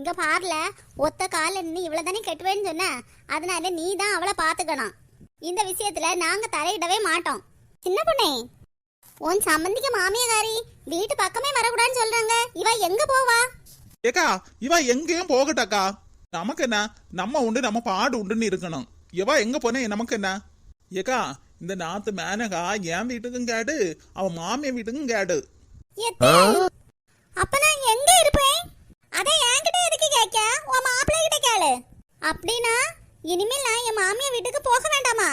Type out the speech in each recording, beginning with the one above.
இங்க பாருல ஒத்த கால நின்று இவ்வளவு தானே கட்டுவேன்னு சொன்ன. அதனால நீ தான் அவளை பாத்துக்கணும். இந்த விஷயத்துல நாங்க தலையிடவே மாட்டோம். சின்ன பொண்ணே உன் சம்பந்திக்கு மாமியக்காரி வீட்டு பக்கமே வரக்கூடாதுன்னு சொல்றாங்க. இவ எங்க போவா? ஏக்கா இவ எங்கேயும் போகட்டாக்கா. நமக்கு என்ன? நம்ம உண்டு நம்ம பாடு உண்டுன்னு இருக்கணும். இவ எங்க போனே நமக்கு என்ன? ஏக்கா இந்த நாத்து மேனகா என் வீட்டுக்கும் கேடு அவ மாமியார் வீட்டுக்கும் கேடு. அப்ப நான் எங்க இருப்பேன் அதை என்கிட்ட எதுக்கு கேட்க உன் மாப்பிள்ளை கிட்ட கேளு. அப்படின்னா இனிமேல் நான் என் மாமியார் வீட்டுக்கு போக வேண்டாமா?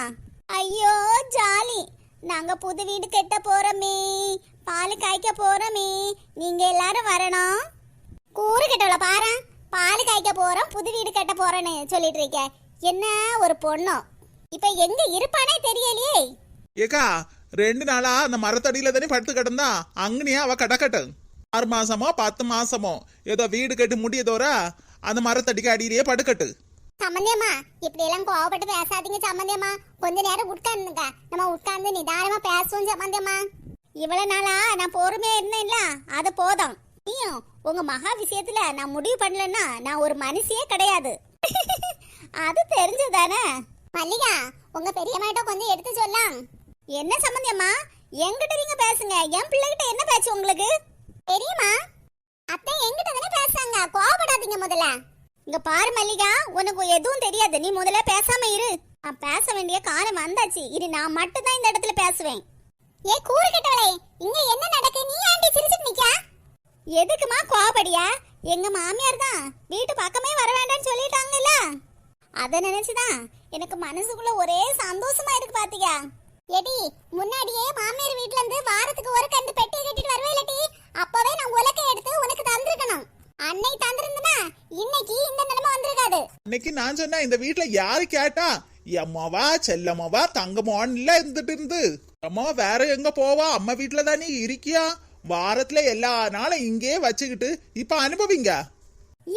ஐயோ ஜாலி. நாங்க புது வீடு கட்ட போறோமே. பால் காய்க்க போறோமே. நீங்க எல்லாரும் வரணும். கூறு கட்டவள பாரு. பால் காய்க்க போறோம் புது வீடு கட்ட போறேன்னு சொல்லிட்டு இருக்க. என்ன ஒரு பொண்ணோ? இப்ப எங்க இருப்பானே தெரியலையே. ஏக்கா ரெண்டு நாளா அந்த மரத்தடியில தானே படுத்து கிடந்தா? அங்கனியா அவ கடக்கட்டும் ஆறு மாசமோ பத்து மாசமோ? ஏதோ வீடு கட்டி முடியதோரா அந்த மரத்தடிக்கு அடியிலேயே படுக்கட்டு. சம்மந்தியம்மா இப்படி எல்லாம் கோவப்பட்டு பேசாதீங்க சம்மந்தியம்மா. கொஞ்ச நேரம் உட்கார்ந்துங்க நம்ம உட்கார்ந்து நிதானமா பேசுவோம் சம்மந்தியம்மா. இவ்வளவு நாளா நான் பொறுமையா இருந்தேன்ல அது போதும். நீயும் உங்க மகா விஷயத்துல நான் முடிவு பண்ணலன்னா நான் ஒரு மனுஷியே கிடையாது. அது தெரிஞ்சதானே? மல்லிகா உங்க பெரியம்மாட்ட கொஞ்சம் எடுத்து சொல்லலாம். என்ன சம்மந்தியம்மா? என்கிட்ட நீங்க பேசுங்க. என் பிள்ளைகிட்ட என்ன பேச்சு உங்களுக்கு? பெரியம்மா அத்தை எங்கிட்ட தானே பேசுறாங்க. கோவப்படாதீங்க முதல்ல. இங்க பாரு மல்லிகா உனக்கு எதுவும் தெரியாது. நீ முதல்ல பேசாம இரு. நான் பேச வேண்டிய காலம் வந்தாச்சு. இரு நான் மட்டும் தான் இந்த இடத்துல பேசுவேன். ஏ கூறு கட்டவளே இங்க என்ன நடக்கு? நீ ஆண்டி சிரிச்சிட்டு நிக்க? எதுக்குமா கோபடியா எங்க மாமியார் தான் வீட்டு பக்கமே வர வேண்டாம்னு சொல்லிட்டாங்கல்ல. அத நினைச்சுதான் எனக்கு மனசுக்குள்ள ஒரே சந்தோஷமா இருக்கு பாத்தியா. எடி முன்னாடியே மாமியார் வீட்ல இருந்து வாரத்துக்கு ஒரு கண்டு பெட்டி கட்டிட்டு வருவே இல்லடி அப்பவே நான் உலக்க எடுத்து உனக்கு தந்திருக்கணும். அன்னை தந்திருந்தனா இன்னைக்கு இந்த நிலைமை வந்திருக்காது. இன்னைக்கு நான் சொன்னேன் இந்த வீட்ல யாரு கேட்டா அம்மாவா செல்லம்மாவா தங்கம்மான்ல இருந்துட்டு இருந்து. அம்மா வேற எங்க போவா? அம்மா வீட்ல தானே இருக்கியா? வாரத்துல எல்லா நாளும் இங்கே வச்சுக்கிட்டு இப்ப அனுபவிங்க.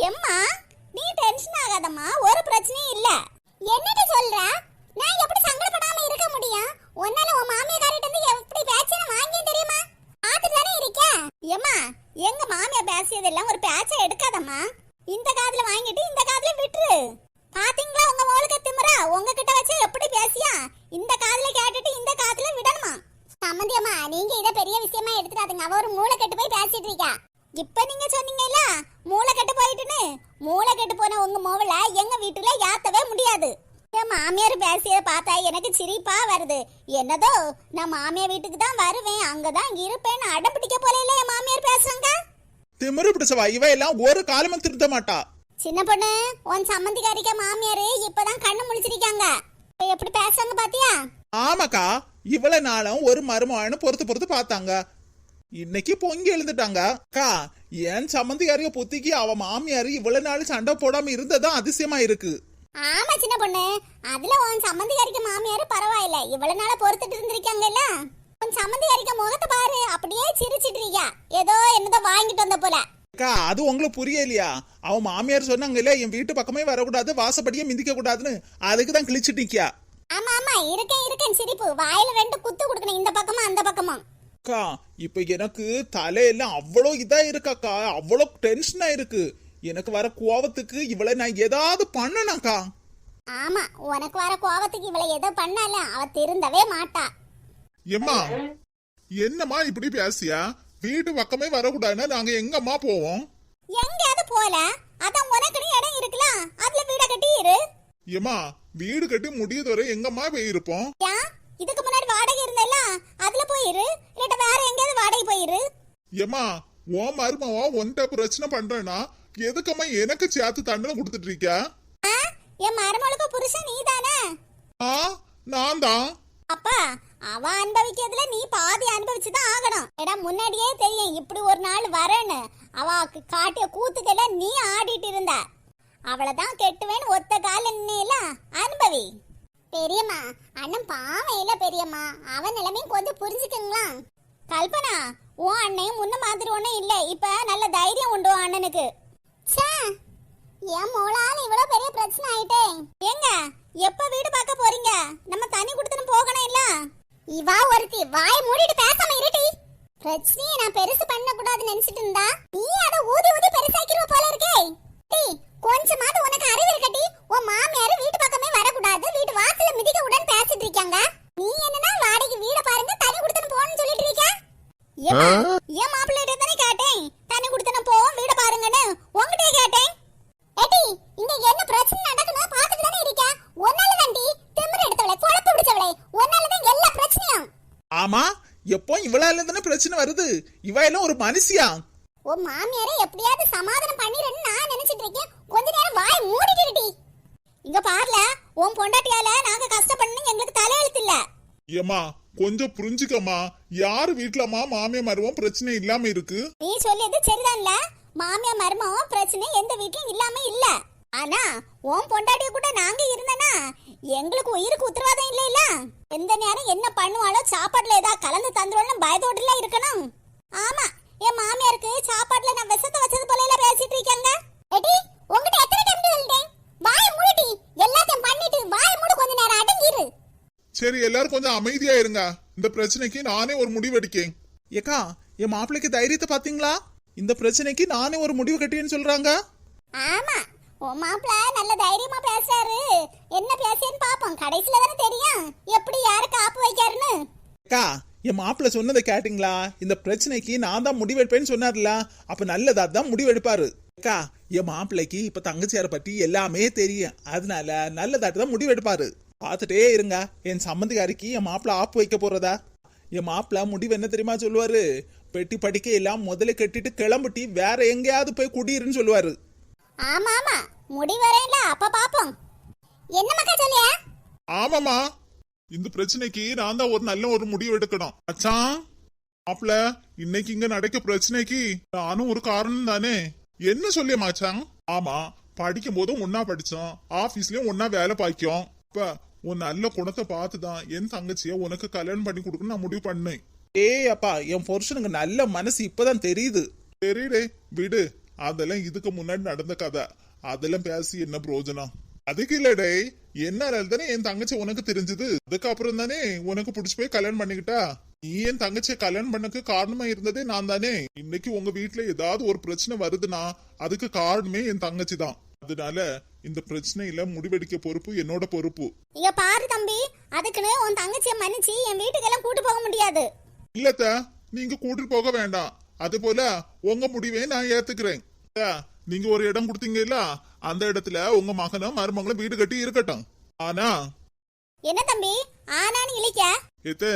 எம்மா நீ டென்ஷன் ஆகாதம்மா ஒரு பிரச்சனையும் இல்ல. என்னடி சொல்ற? நான் எப்படி சங்கடப்படாம இருக்க முடியும்? உன்னால உன் மாமியாரிட்ட இருந்து எப்படி பேச்சன வாங்கியும் தெரியுமா? பார்த்துட்டு தானே இருக்க? ஏமா எங்க மாமியார் பேசியதெல்லாம் ஒரு பேச்சை எடுக்காதம்மா. இந்த காதுல வாங்கிட்டு இந்த காதுல விட்டுரு. பாத்தீங்களா உங்க மோளுக்கு திமுறா உங்ககிட்ட வச்சு எப்படி பேசியா? இந்த காதுல கேட்டுட்டு இந்த காதுல விடணுமா? சம்மந்தியம்மா நீங்க இத பெரிய விஷயமா எடுத்துடாதீங்க. அவ ஒரு மூளை கெட்டு போய் பேசிட்டு இருக்கா. இப்ப நீங்க சொன்னீங்கல்ல மூளை கெட்டு போயிட்டுன்னு? மூளை கெட்டு போன உங்க மோவல எங்க வீட்டுல யாத்தவே முடியாது. என் மாமியார் பேசியதை பார்த்தா எனக்கு சிரிப்பா வருது. என்னதோ நான் மாமியார் வீட்டுக்கு தான் வருவேன் அங்கதான் இருப்பேன்னு அடம் பிடிக்க போல இல்ல என் மாமியார் பேசுறாங்க? திமிரு பிடிச்சவா? இவ எல்லாம் ஒரு காலமும் திருத்த மாட்டா. சின்ன பொண்ணு உன் சம்மந்திக்காரிக்க மாமியாரு இப்பதான் கண்ணு முழிச்சிருக்காங்க. இப்ப எப்படி பேசுறாங்க பாத்தியா? ஆமாக்கா இவ்வளவு நாளும் ஒரு மருமகன்னு பொறுத்து பொறுத்து பார்த்தாங்க. இன்னைக்கு பொங்கி எழுந்துட்டாங்க. அக்கா என் சம்மந்தியாரிய புத்திக்கு அவ மாமியாரு இவ்வளவு நாள் சண்டை போடாம இருந்ததும் அதிசயமா இருக்கு. ஆமா சின்ன பொண்ணு. அதுல உன் சம்மந்திக்காரிக்க மாமியாரு பரவாயில்ல. இவ்வளவு நாளா பொறுத்துட்டு இருந்திருக்காங்கல்ல? உன் சம்மந்திக்காரிக்க முகத்தை பாரு. அப்படியே சிரிச்சிட்டு இருக்கியா. ஏதோ என்னதோ வாங்கிட்டு வந்த போல. அக்கா அது உங்களுக்கு புரியலையா? அவன் மாமியார் சொன்னாங்கல்ல என் வீட்டு பக்கமே வரக்கூடாது வாசப்படியே மிதிக்க கூடாதுன்னு. அதுக்கு தான் கிழிச்சிட்டு நிக்கியா ஆமா ஆமா. இருக்கேன் இருக்கேன் சிரிப்பு. வாயில ரெண்டு குத்து கொடுக்கணும். இந்த பக்கமா அந்த பக்கமா அக்கா இப்ப எனக்கு தலையெல்லாம் அவ்வளோ இதா இருக்காக்கா அவ்வளோ டென்ஷனா இருக்கு. எனக்கு வர கோவத்துக்கு இவளை நான் ஏதாவது பண்ணனாக்கா ஆமா உனக்கு வர கோவத்துக்கு இவளை எதோ பண்ணால அவ திருந்தவே மாட்டா. எம்மா என்னம்மா இப்படி பேசியா? வீட்டு பக்கமே வரக்கூடாதுன்னா நாங்க எங்கம்மா போவோம்? எங்கேயாவது போல அதான் உனக்குன்னு இடம் இருக்குல்ல அதுல வீட கட்டி இரு. ஏம்மா வீடு கட்டி முடியதோரை எங்கம்மா போயிருப்போம்? ஏன் இதுக்கு முன்னாடி வாடகை இருந்தல்ல அதுல போயிரு இல்லாட்ட வேற எங்கேயாவது வாடகை போயிரு ஏம்மா ஓ மருமவா ஒன்ட்ட பிரச்சனை பண்றேன்னா எதுக்கம்மா எனக்கு சேர்த்து தண்டனை கொடுத்துட்டு இருக்க ஆ? என் மருமகளுக்கு புருஷன் நீதானே? ஆ நான் தான் அப்பா அவ அனுபவிக்கிறதுல நீ பாதி அனுபவிச்சுதான் ஆகணும். ஏடா முன்னாடியே தெரியும் இப்படி ஒரு நாள் வரேன்னு. அவ காட்டிய கூத்துக்கெல்லாம் நீ ஆடிட்டு இருந்த. அவளதான் கெட்டுவேன்னு ஒத்த கால நின்னையில அனுபவி. பெரியம்மா அண்ணன் பாவம் இல்ல பெரியம்மா. அவன் நிலைமையும் கொஞ்சம் புரிஞ்சுக்குங்களா கல்பனா உன் அண்ணையும் முன்ன மாதிரி ஒண்ணும் இல்ல. இப்ப நல்ல தைரியம் உண்டு அண்ணனுக்கு. என் மூளால இவ்வளவு பெரிய பிரச்சனை ஆயிட்டே. ஏங்க எப்ப வீடு பார்க்க போறீங்க? நம்ம தண்ணி குடுத்துட்டு போகணும் இல்ல? இவா ஒருத்தி வாய மூடிட்டு பேசாம இருட்டி பிரச்சனையை நான் பெருசு பண்ண கூடாதுன்னு நினைச்சிட்டு இருந்தா நீ அத ஊதி ஊதி பெருசாக்கிடுவ போல இருக்கே. டீ கொஞ்சமாவது உனக்கு அறிவு இருக்கட்டி உன் மாமியார் வீட்டு பக்கமே வரக்கூடாது வீட்டு வாசல்ல மிதிக்க உடன் பேசிட்டு இருக்காங்க. நீ என்னன்னா வாடகைக்கு வீட பாருங்க தண்ணி குடுத்துட்டு போகணும்னு சொல்லிட்டு இருக்க. ஏமா எப்போ இவளால தானே பிரச்சனை வருது? இவ எல்லாம் ஒரு மனுஷியா? உன் மாமியாரை எப்படியாவது சமாதானம் பண்ணிடுன்னு நான் நினைச்சிட்டு இருக்கேன். கொஞ்ச நேரம் வாய் மூடிக்கிருடி இங்க பாருல உன் பொண்டாட்டியால நாங்க கஷ்டப்படணும் எங்களுக்கு தலையெழுத்து இல்ல ஏமா கொஞ்சம் புரிஞ்சுக்கம்மா. யாரு வீட்டுலமா மாமியா மருவம் பிரச்சனை இல்லாம இருக்கு? நீ சொல்லியது சரிதான்ல. மாமியா மருமகம் பிரச்சனை எந்த வீட்லயும் இல்லாம இல்ல. ஆனா உன் பொண்டாட்டிய கூட நாங்க இருந்தனா எங்களுக்கு உயிருக்கு உத்தரவாதம் இல்ல இல்ல எந்த நேரம் என்ன பண்ணுவாளோ சாப்பாடுல ஏதாவது கலந்து தந்துருவோம் பயத்தோடுல இருக்கணும். ஆமா என் மாமியாருக்கு சாப்பாடுல நான் விஷத்தை வச்சது போல பேசிட்டு இருக்காங்க. எடி உங்ககிட்ட எத்தனை டைம் சொல்லிட்டேன்? வாய மூடி எல்லாத்தையும் பண்ணிட்டு வாய மூடு கொஞ்ச நேரம் அடங்கிரு. சரி எல்லாரும் கொஞ்சம் அமைதியா இருங்க. இந்த பிரச்சனைக்கு நானே ஒரு முடிவு எடுக்கேன். ஏக்கா என் மாப்பிள்ளைக்கு தைரியத்தை பாத்தீங்களா? இந்த பிரச்சனைக்கு நானே ஒரு முடிவு கட்டியேன்னு சொல்றாங்க. ஆமா உன் மாப்பிள்ள நல்ல தைரியமா பேசுறாரு. என்ன பேசுறேன்னு பாப்போம். கடைசில தானே தெரியும். எப்படி யாருக்கு ஆப்பு வைக்காருன்னு? அக்கா என் மாப்பிள்ளை சொன்னதை கேட்டிங்களா? இந்த பிரச்சனைக்கு நான் தான் முடிவெடுப்பேன்னு சொன்னார்ல. அப்ப நல்லதா தான் முடிவெடுப்பாரு. அக்கா என் மாப்பிள்ளைக்கு இப்ப தங்கச்சியார பத்தி எல்லாமே தெரியும். அதனால நல்லதாட்டு தான் முடிவெடுப்பாரு. பார்த்துட்டே இருங்க. என் சம்மந்திக்காரிக்கு என் மாப்பிள்ள ஆப்பு வைக்க போறதா? என் மாப்பிள்ள முடிவு என்ன தெரியுமா சொல்லுவாரு? பெட்டி படிக்க எல்லாம் முதல்ல கட்டிட்டு கிளம்பிட்டி வேற எங்கேயாவது போய் குடியிருன்னு சொல்லுவாரு. ஆமா ஆமா. முடி வரையில அப்ப பாப்போம். என்ன மக்கா சொல்லியா? ஆமாமா இந்த பிரச்சனைக்கு நான் தான் ஒரு நல்ல ஒரு முடிவு எடுக்கணும். அச்சான் மாப்ள இன்னைக்கு இங்க நடக்க பிரச்சனைக்கு நானும் ஒரு காரணம் தானே. என்ன சொல்லிய மாச்சான் ஆமா படிக்கும் போதும் ஒன்னா படிச்சோம். ஆபீஸ்லயும் ஒன்னா வேலை பாய்க்கும் இப்ப உன் நல்ல குணத்தை பார்த்துதான் என் தங்கச்சிய உனக்கு கல்யாணம் பண்ணி கொடுக்கணும் நான் முடிவு பண்ணேன். ஏய் அப்பா என் புருஷனுக்கு நல்ல மனசு இப்பதான் தெரியுது. சரிடே விடு. அதெல்லாம் இதுக்கு முன்னாடி நடந்த கதை. அதெல்லாம் பேசி என்ன பிரயோஜனம்? அதுக்கு இல்லடே என்ன தானே என் தங்கச்சி உனக்கு தெரிஞ்சது. அதுக்கப்புறம் தானே உனக்கு பிடிச்சு போய் கல்யாணம் பண்ணிக்கிட்டா? நீ என் தங்கச்சியை கல்யாணம் பண்ணக்கு காரணமா இருந்ததே நான் தானே. இன்னைக்கு உங்க வீட்டுல ஏதாவது ஒரு பிரச்சனை வருதுன்னா அதுக்கு காரணமே என் தங்கச்சி தான். அதனால இந்த பிரச்சனையில முடிவெடுக்க பொறுப்பு என்னோட பொறுப்பு. இங்க பாரு தம்பி அதுக்குன்னு உன் தங்கச்சிய மன்னிச்சு என் வீட்டுக்கெல்லாம் கூட்டு போக முடியாது. இல்லத்த நீங்க கூட்டிட்டு போக வேண்டாம். அது போல உங்க முடிவே நான் ஏத்துக்கிறேன். அத்தா, நீங்க ஒரு இடம் கொடுத்தீங்கல்ல அந்த இடத்துல உங்க மகனும் மருமகளும் வீடு கட்டி இருக்கட்டும். ஆனா? என்ன தம்பி? ஆனான்னு இழிக்க? ஏத்த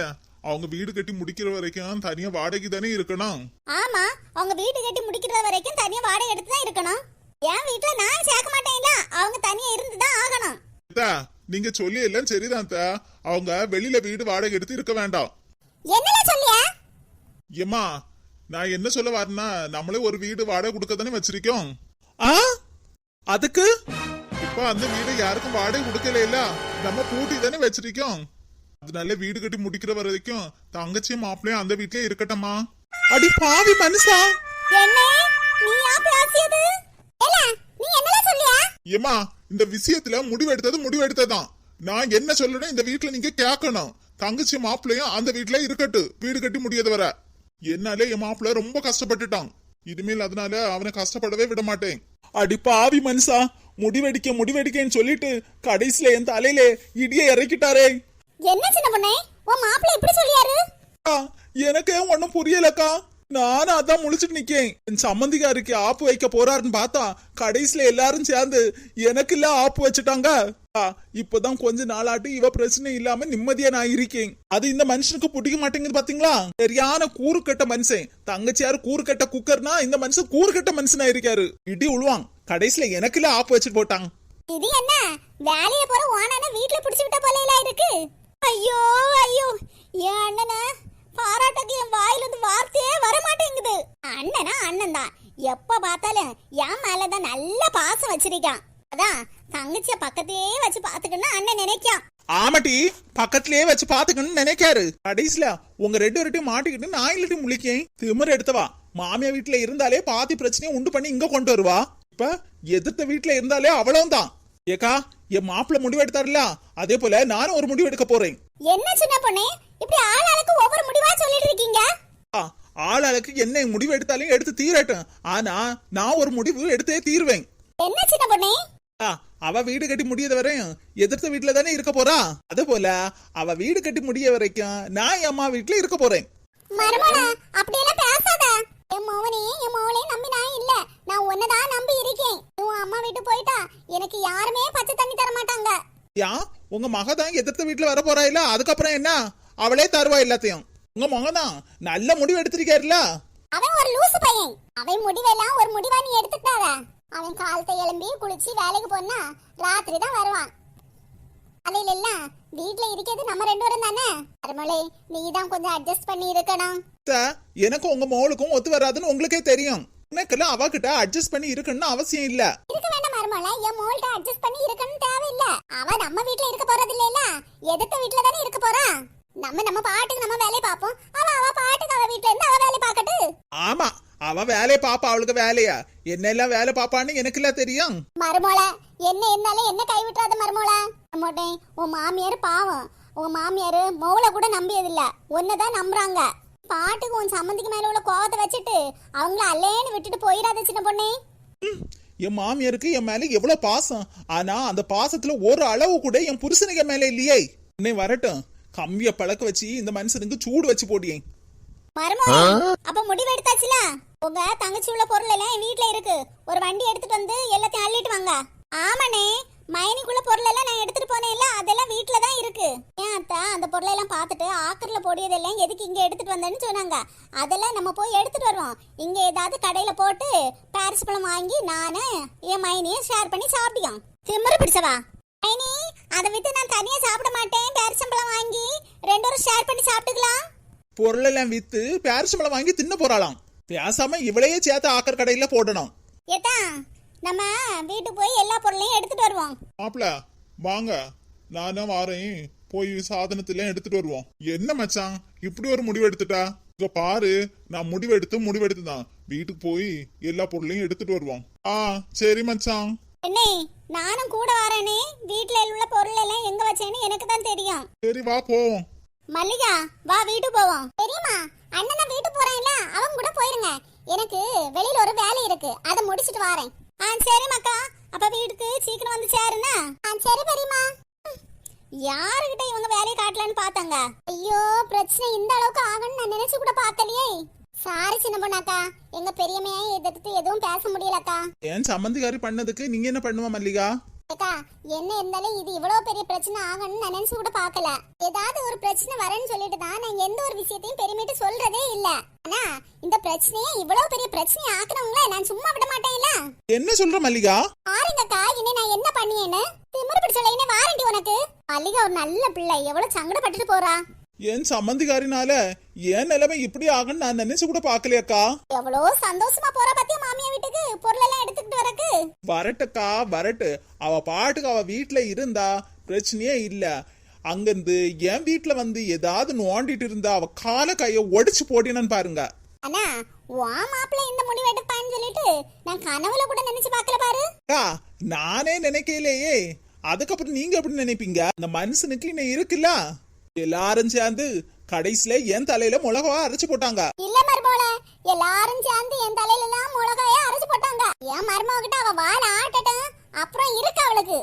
அவங்க வீடு கட்டி முடிக்கிற வரைக்கும் தனியா வாடகை தானே இருக்கணும். ஆமா அவங்க வீடு கட்டி முடிக்கிற வரைக்கும் தனியா வாடகை எடுத்து தான் இருக்கணும். என் வீட்டுல நான் சேர்க்க மாட்டேன்ல அவங்க தனியா இருந்து தான் ஆகணும். அத்தா, நீங்க சொல்லி எல்லாம் சரிதான் அத்தா. அவங்க வெளியில வீடு வாடகை எடுத்து இருக்க வேண்டாம். என்னல சொல்லியா? ஏம்மா நான் என்ன சொல்ல வரேன்னா நம்மளே ஒரு வீடு வாடகை கொடுக்க தானே வச்சிருக்கோம். ஆ? அதுக்கு? இப்ப அந்த வீடு யாருக்கும் வாடகை கொடுக்கல இல்ல. நம்ம பூட்டி தானே வச்சிருக்கோம். அதனால வீடு கட்டி முடிக்கிற வரைக்கும் தங்கச்சியும் மாப்பிள்ளையும் அந்த வீட்லயே இருக்கட்டும்மா. அடி பாவி மனுஷா. என்ன? நீயா பேசியது? ஏல நீ என்னல சொல்லியா? ஏமா இந்த விஷயத்துல முடிவெடுத்தது முடிவெடுத்ததான் நான் என்ன சொல்லணும் இந்த வீட்ல நீங்க கேட்கணும். தங்கச்சி மாப்பிள்ளையும் அந்த வீட்ல இருக்கட்டு வீடு கட்டி முடியாத வர. என்னாலே என் மாப்பிள்ளை ரொம்ப கஷ்டப்பட்டுட்டான். இனிமேல் அதனால அவனை கஷ்டப்படவே விட மாட்டேன். அடி பாவி மனுஷா முடிவெடிக்க முடிவெடிக்கன்னு சொல்லிட்டு கடைசியில என் தலையில இடிய இறக்கிட்டாரே. என்ன சின்ன பொண்ணே? உன் மாப்பிள்ளை இப்படி சொல்லியாரு? எனக்கே ஒண்ணும் புரியலக்கா. நானும் அதான் முழிச்சிட்டு நிக்கேன். என் சம்மந்திகாருக்கு ஆப்பு வைக்க போறாருன்னு பார்த்தா கடைசியில எல்லாரும் சேர்ந்து எனக்கு இல்ல ஆப்பு வச்சுட்டாங்க. இப்பதான் கொஞ்ச நாளாட்டு இவ பிரச்சனை இல்லாம நிம்மதியா நான் இருக்கேன். அது இந்த மனுஷனுக்கு பிடிக்க மாட்டேங்குது பாத்தீங்களா? சரியான கூறு கட்ட மனுஷன். தங்கச்சியாரு கூறு கட்ட குக்கர்னா இந்த மனுஷன் கூறு கட்ட மனுஷனா இருக்காரு. இடி உழுவான். கடைசியில எனக்கு இல்ல ஆப்பு வச்சுட்டு போட்டாங்க இது என்ன? வேலைய போற ஓனான வீட்ல புடிச்சு விட்ட போல இருக்கு. ஐயோ ஐயோ. ஏன் அண்ணனா? பாராட்டக்கு என் வாயில இருந்து வார்த்தையே வர மாட்டேங்குது அண்ணனா அண்ணன் தான் எப்ப பார்த்தாலும் என் மேலதான் நல்ல பாசம் வச்சிருக்கான். அதான் தங்கச்சிய பக்கத்தையே வச்சு பாத்துக்கணும் அண்ணன் நினைக்கான். ஆமாட்டி பக்கத்திலேயே வச்சு பாத்துக்கணும்னு நினைக்காரு. கடைசியில உங்க ரெண்டு பேர்ட்டையும் மாட்டிக்கிட்டு நான் இல்லட்டி முழிக்கேன். திமிர் எடுத்தவா மாமியா வீட்டுல இருந்தாலே பாதி பிரச்சனையை உண்டு பண்ணி இங்க கொண்டு வருவா. இப்ப எதிர்த்த வீட்டுல இருந்தாலே அவளும் தான் ஏக்கா என் மாப்பிள்ள முடிவு எடுத்தாருல அதே போல நானும் ஒரு முடிவு எடுக்க போறேன். என்ன சின்ன பொண்ணே? இப்படி ஆள் ஆளுக்கு ஒவ்வொரு முடிவா சொல்லிட்டு இருக்கீங்க? ஆ, ஆளாளுக்கு என்ன முடிவு எடுத்தாலும் எடுத்து தீரட்டும். ஆனா நான் ஒரு முடிவு எடுத்தே தீருவேன். என்ன சின்ன பொண்ணே? அவ வீடு கட்டி முடியாத வரையும் எதிர்த்த வீட்டுல தானே இருக்க போறா? அது போல அவ வீடு கட்டி முடிய வரைக்கும் நான் என் அம்மா வீட்டுல இருக்க போறேன். மருமல அப்படியெல்லாம் பேசாத. என் மோவனே என் மோவனே நம்பி நான் இல்ல. நான் உன்னதான் நம்பி இருக்கேன். உன் அம்மா வீட்டு போயிட்டா எனக்கு யாருமே பச்சை தண்ணி தர மாட்டாங்க யா உங்க மக தான் எதிர்த்த வீட்டுல வர போறா இல்ல? அதுக்கப்புறம் என்ன? அவளே தருவா எல்லாத்தையும். உங்க மகதான் நல்ல முடிவு எடுத்திருக்காருல. அவன் ஒரு லூசு பையன். அவன் முடிவெல்லாம் ஒரு முடிவா நீ எடுத்துட்டாத அவன் காலத்தை எழும்பி குளிச்சு வேலைக்கு போனா ராத்திரி தான் வருவான். அலையில எல்லாம் வீட்ல இருக்கிறது நம்ம ரெண்டு பேரும் தானே? அருமலை நீ தான் கொஞ்சம் அட்ஜஸ்ட் பண்ணி இருக்கணும். அத்தை, எனக்கும் உங்க மோளுக்கும் ஒத்து வராதுன்னு உங்களுக்கே தெரியும். எனக்கெல்லாம் அவகிட்ட அட்ஜஸ்ட் பண்ணி இருக்கணும்னு அவசியம் இல்ல. இருக்க வேண்டாம் மருமலை என் மோள்கிட்ட அட்ஜஸ்ட் பண்ணி இருக்கணும் தேவையில்ல. அவ நம்ம வீட்ல இருக்க போறது இல்லைல எதிர்த்த வீட்ல தானே இருக்க போறா. நம்ம நம்ம பாட்டுக்கு நம்ம வேலையை பார்ப்போம். அவ அவ பாட்டுக்கு அவ வீட்ல இருந்து அவ வேலையை பார்க்கட்டு. ஆமா அவ வேலையை பாப்பா அவளுக்கு வேலையா? என்னெல்லாம் வேலை பாப்பான்னு எனக்கு எல்லாம் தெரியும். மருமோள என்ன இருந்தாலும் என்ன கைவிட்டுறாத மருமோள? மோட்டேன் உன் மாமியார் பாவம். உன் மாமியார் மோளை கூட நம்பியதில்ல. தான் நம்புறாங்க. பாட்டுக்கு உன் சம்மந்திக்கு மேல உள்ள கோவத்தை வச்சுட்டு அவங்கள அல்லேன்னு விட்டுட்டு போயிடாத சின்ன பொண்ணே. என் மாமியாருக்கு என் மேல எவ்வளவு பாசம். ஆனா அந்த பாசத்துல ஒரு அளவு கூட என் புருஷனுக்கு மேல இல்லையே. இன்னை வரட்டும். கம்பிய பழக்க வச்சு இந்த மனுஷனுக்கு சூடு வச்சு மருமோ அப்ப முடிவு எடுத்தாச்சுல உங்க தங்கச்சி உள்ள பொருள் எல்லாம் என் வீட்ல இருக்கு. ஒரு வண்டி எடுத்துட்டு வந்து எல்லாத்தையும் அள்ளிட்டு வாங்க. ஆமாண்ணே மைனிக்குள்ள பொருள் எல்லாம் நான் எடுத்துட்டு போனேன்ல அதெல்லாம் வீட்ல தான் இருக்கு. ஏன் அத்தா அந்த பொருளை எல்லாம் பார்த்துட்டு ஆக்கர்ல போடியதெல்லாம் எதுக்கு இங்க எடுத்துட்டு வந்தேன்னு சொன்னாங்க. அதெல்லாம் நம்ம போய் எடுத்துட்டு வருவோம். இங்க ஏதாவது கடையில போட்டு பாரிஸ் பழம் வாங்கி நானு என் மைனியும் ஷேர் பண்ணி சாப்பிட்டியோம் திமிரு பிடிச்சவா? மைனி அதை விட்டு நான் தனியா சாப்பிட மாட்டேன். பேரிச்சம்பழம் வாங்கி ரெண்டு பேரும் ஷேர் பண்ணி சாப்பிட்டுக்கலாம். பொருளெல்லாம் வித்து பேரிச்சம்பழம் வாங்கி தின்ன போறாளாம். பேசாம இவளையே சேர்த்து ஆக்கர் கடையில போடணும். ஏத்தா நம்ம வீட்டுக்கு போய் எல்லா பொருளையும் எடுத்துட்டு வருவோம். மாப்பிள வாங்க. நானும் வாரேன். போய் சாதனத்துல எடுத்துட்டு வருவோம். என்ன மச்சான்? இப்படி ஒரு முடிவு எடுத்துட்டா? இங்க பாரு நான் முடிவு எடுத்து முடிவு எடுத்துதான் வீட்டுக்கு போய் எல்லா பொருளையும் எடுத்துட்டு வருவோம். ஆ சரி மச்சான். என்னே நானும் கூட வரேனே. வீட்ல உள்ள பொருள் எல்லாம் எங்க வச்சேன்னு எனக்கு தான் தெரியும். சரி வா போவோம். மல்லிகா வா வீட்டுக்கு போவோம். தெரியுமா அண்ணன் தான் வீட்டுக்கு போறான்ல அவங்க கூட போயிருங்க. எனக்கு வெளியில ஒரு வேலை இருக்கு. அதை முடிச்சிட்டு வரேன். ஆ சரி மக்கா. அப்ப வீட்டுக்கு சீக்கிரம் வந்து சேருனா ஆ சரி பெரியம்மா. யாருகிட்ட இவங்க வேலையை காட்டலான்னு பார்த்தாங்க? ஐயோ பிரச்சனை இந்த அளவுக்கு ஆகும்னு நான் நினைச்சு கூட பார்த்தலையே சாரி சின்ன பொண்ணாக்கா. எங்க பெரியம்மையை எதிர்த்து எதுவும் பேச முடியலக்கா. என் சம்மந்திக்காரி பண்ணதுக்கு நீங்க என்ன பண்ணுவா மல்லிகா? அக்கா என்ன இருந்தாலும் இது இவ்வளவு பெரிய பிரச்சனை ஆகணும்னு நான் நினைச்சு கூட பார்க்கல. ஏதாவது ஒரு பிரச்சனை வரேன்னு சொல்லிட்டு தான் நான் எந்த ஒரு விஷயத்தையும் பெருமைட்டு சொல்றதே இல்ல. ஆனா இந்த பிரச்சனையை இவ்வளவு பெரிய பிரச்சனை ஆக்குறவங்கள நான் சும்மா விட மாட்டேன்ல என்ன சொல்ற மல்லிகா? ஆருங்கக்கா இனி நான் என்ன பண்ணியேன்னு? திமிரு பிடிச்சலைன்னு வாரண்டி உனக்கு. மல்லிகா ஒரு நல்ல பிள்ளை. எவ்வளவு சங்கடப்பட்டுட்டு போறா. என் சம்மந்திக்காரினால என் நிலைமை இப்படி ஆகும்னு நான் நினைச்சு கூட பாக்கலையாக்கா எவ்வளோ சந்தோஷமா போறா பாத்தியா மாமியா வீட்டுக்கு? பொருளெல்லாம் எடுத்துக்கிட்டு வரக்கு. வரட்டுக்கா வரட்டு. அவ பாட்டுக்கு அவ வீட்ல இருந்தா பிரச்சனையே இல்ல. அங்கிருந்து என் வீட்ல வந்து ஏதாவது நோண்டிட்டு இருந்தா அவ கால கைய ஒடிச்சு போட்டினு பாருங்க. அண்ணா வா மாப்பிள்ளை இந்த முடிவு எடுப்பான்னு சொல்லிட்டு நான் கனவுல கூட நினைச்சு பார்க்கல பாரு. நானே நினைக்கலையே. அதுக்கப்புறம் நீங்க எப்படி நினைப்பீங்க? அந்த மனுஷனுக்கு இன்னும் இருக்குல்ல. எல்லாரும் சேர்ந்து கடைசியில என் தலையில மிளகாவா அரைச்சு போட்டாங்க. இல்ல மருமோள எல்லாரும் சேர்ந்து என் தலையில எல்லாம் மிளகாய அரைச்சு போட்டாங்க. என் மருமக கிட்ட அவ வாழ ஆட்டட்டும். அப்புறம் இருக்கு அவளுக்கு.